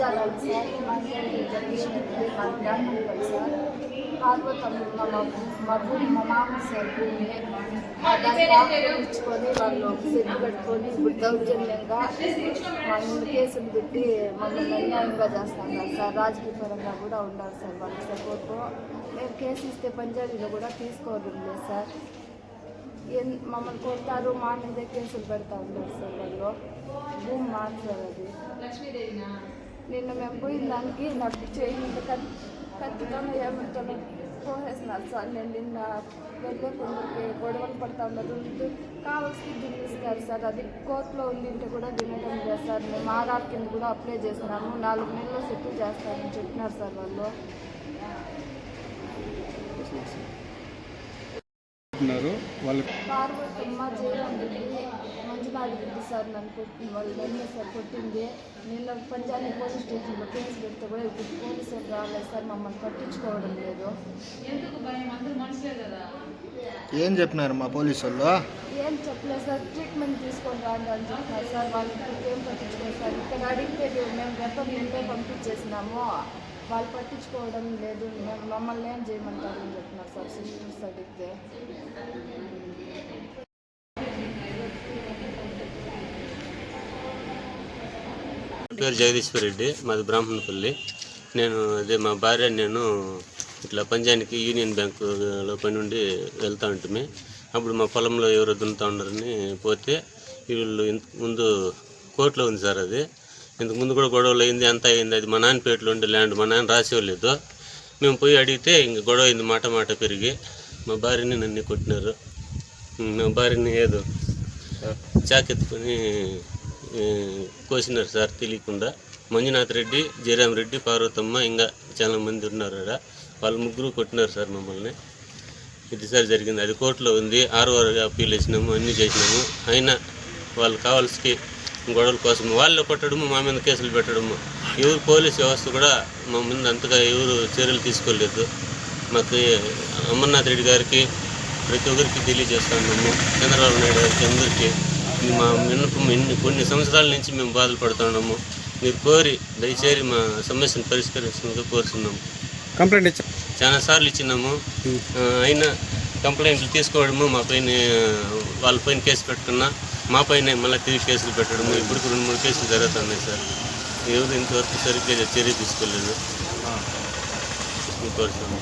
Sir మా మామ దాన్ని ఆక్రమించుకొని వాళ్ళు సెట్టు కట్టుకొని ఇప్పుడు దౌర్జన్యంగా మా కేసులు పెట్టి మమ్మల్ని అన్యాయంగా చేస్తున్నారు సార్ రాజకీయ పరంగా కూడా ఉన్నారు సార్ వాళ్ళ సపోర్టు మేము కేసు ఇస్తే పంజాబీలో కూడా తీసుకోవడం లేదు సార్ మమ్మల్ని కొడతారు మా మీదే కేసులు పెడతా ఉన్నారు సార్ వాళ్ళు భూమి మాది సార్ అది నిన్న మేము పోయిన దానికి నాకు చేయి కత్తితోనో ఏమిటోనో పోసేస్తున్నారు సార్. నేను నిన్న వెళ్ళే కొందరికి గొడవలు పడతా ఉన్నారు. కావాల్సి దిన్నిస్తారు సార్. అది కోర్టులో ఉండింటే కూడా వినడం లేదు సార్. మేము ఆధార్ కింద కూడా అప్లై చేసినాము నాలుగు నెలల్లో సెటిల్ చేస్తారని చెప్పినారు సార్ వాళ్ళు. ఉన్నారు వాళ్ళు సార్ నన్ను వాళ్ళు నన్ను సార్ కొట్టింది. నిన్న పంజాబీ పోలీస్ స్టేషన్లో కేసు పెడితే కూడా ఇప్పుడు పోలీసులు రాలేదు సార్ మమ్మల్ని పట్టించుకోవడం లేదు. ఏం చెప్పినారు మా పోలీసు వాళ్ళు? ఏం చెప్పలేదు సార్ ట్రీట్మెంట్ తీసుకొని రాండి అని చెప్తున్నారు సార్ వాళ్ళు ఏం పట్టించుకోలేదు సార్. ఇక్కడ అడిగితే మేము రెఫర్ నింపే పంపించేసినాము. వాళ్ళు పట్టించుకోవడం లేదు మమ్మల్ని ఏం చేయమంటారు అని చెప్తున్నారు సార్ సిస్టర్స్ అడిగితే. పేరు జగదీశ్వర్ రెడ్డి మాది బ్రాహ్మణపల్లి. నేను అదే మా భార్య నేను ఇట్లా పంజానికి యూనియన్ బ్యాంకులో పని ఉండి వెళ్తూ ఉంటుంది అప్పుడు మా పొలంలో ఎవరో దున్నుతూ ఉన్నారని పోతే వీళ్ళు ముందు కోర్టులో ఉంది సార్ అది. ఇంతకు ముందు కూడా గొడవలు అయింది అంత అయింది. అది మా నాన్న పేటలో ఉండే ల్యాండ్ మా నాన్న రాసివ్వలేదు మేము పోయి అడిగితే ఇంక గొడవ అయింది మాట మాట పెరిగి. మా భార్యని నన్ను కొట్టినారు. మా భార్యని ఏదో చాకెత్తుకొని కోసినారు సార్ తెలియకుండా. మంజునాథ్ రెడ్డి జయరామ్ రెడ్డి పార్వతమ్మ ఇంకా చాలా మంది ఉన్నారు అక్కడ వాళ్ళు ముగ్గురు కొట్టినారు సార్ మమ్మల్ని. ఇది సార్ జరిగింది. అది కోర్టులో ఉంది. ఆరు వారు అప్పీల్ వేసినాము అన్నీ చేసినాము. అయినా వాళ్ళు కావాల్సి గొడవల కోసం. వాళ్ళు కొట్టడము మా మీద కేసులు పెట్టడము. ఎవరు పోలీస్ వ్యవస్థ కూడా మా ముందు అంతగా ఎవరు చర్యలు తీసుకోలేదు. మాకు అమర్నాథ్ రెడ్డి గారికి ప్రతి ఒక్కరికి తెలియజేస్తున్నాము చంద్రబాబు నాయుడు గారికి అందరికీ మా విన్నపం ఇన్ని కొన్ని సంవత్సరాల నుంచి మేము బాధలు పడుతున్నాము మీరు కోరి దయచేసి మా సమస్యను పరిష్కరించడానికి కోరుతున్నాము కంప్లైంట్ ఇచ్చారు చాలా సార్లు ఇచ్చినాము. అయినా కంప్లైంట్లు తీసుకోవడము మా పైన వాళ్ళ పైన కేసు పెట్టుకున్నా మా పైన మళ్ళీ తిరిగి కేసులు పెట్టడము ఇప్పుడు రెండు మూడు కేసులు జరుగుతున్నాయి సార్. ఎవరు ఇంతవరకు సరిగ్గా చర్య తీసుకోలేదు. కోరుతున్నాము